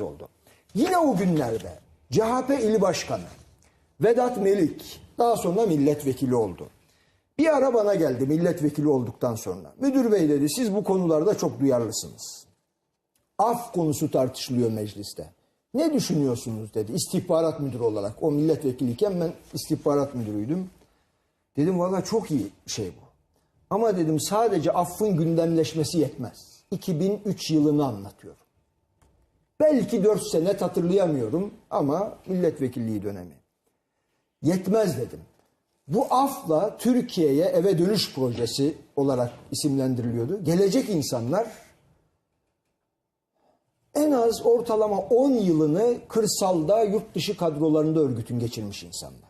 oldu. Yine o günlerde CHP il başkanı Vedat Melik daha sonra milletvekili oldu. Bir ara bana geldi milletvekili olduktan sonra. Müdür bey dedi siz bu konularda çok duyarlısınız. Af konusu tartışılıyor mecliste. Ne düşünüyorsunuz dedi istihbarat müdürü olarak. O milletvekiliyken ben istihbarat müdürüydüm. Dedim valla çok iyi şey bu. Ama dedim sadece affın gündemleşmesi yetmez. 2003 yılını anlatıyorum. Belki 4 sene hatırlayamıyorum ama milletvekilliği dönemi. Yetmez dedim. Bu afla Türkiye'ye eve dönüş projesi olarak isimlendiriliyordu. Gelecek insanlar en az ortalama 10 yılını kırsalda yurt dışı kadrolarında örgütün geçirmiş insanlar.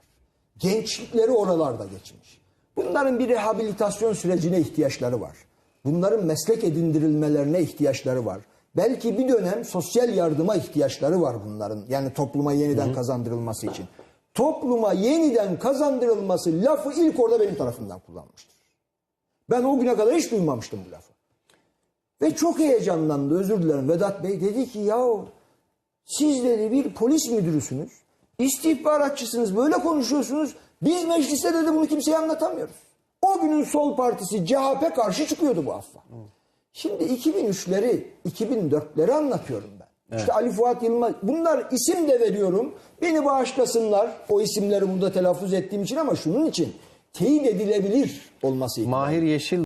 Gençlikleri oralarda geçmiş. Bunların bir rehabilitasyon sürecine ihtiyaçları var. Bunların meslek edindirilmelerine ihtiyaçları var. Belki bir dönem sosyal yardıma ihtiyaçları var bunların. Yani topluma yeniden kazandırılması için. Topluma yeniden kazandırılması lafı ilk orada benim tarafından kullanmıştır. Ben o güne kadar hiç duymamıştım bu lafı. Ve çok heyecanlandı özür dilerim Vedat Bey. Dedi ki yahu siz dedi bir polis müdürüsünüz. istihbaratçısınız böyle konuşuyorsunuz. Biz mecliste dedi bunu kimseye anlatamıyoruz. O günün sol partisi CHP karşı çıkıyordu bu affa. Şimdi 2003'leri 2004'leri anlatıyorum ben. İşte Ali Fuat Yılmaz bunlar isim de veriyorum. Beni bağışlasınlar o isimleri burada telaffuz ettiğim için ama şunun için teyit edilebilir olması için. Mahir Yeşil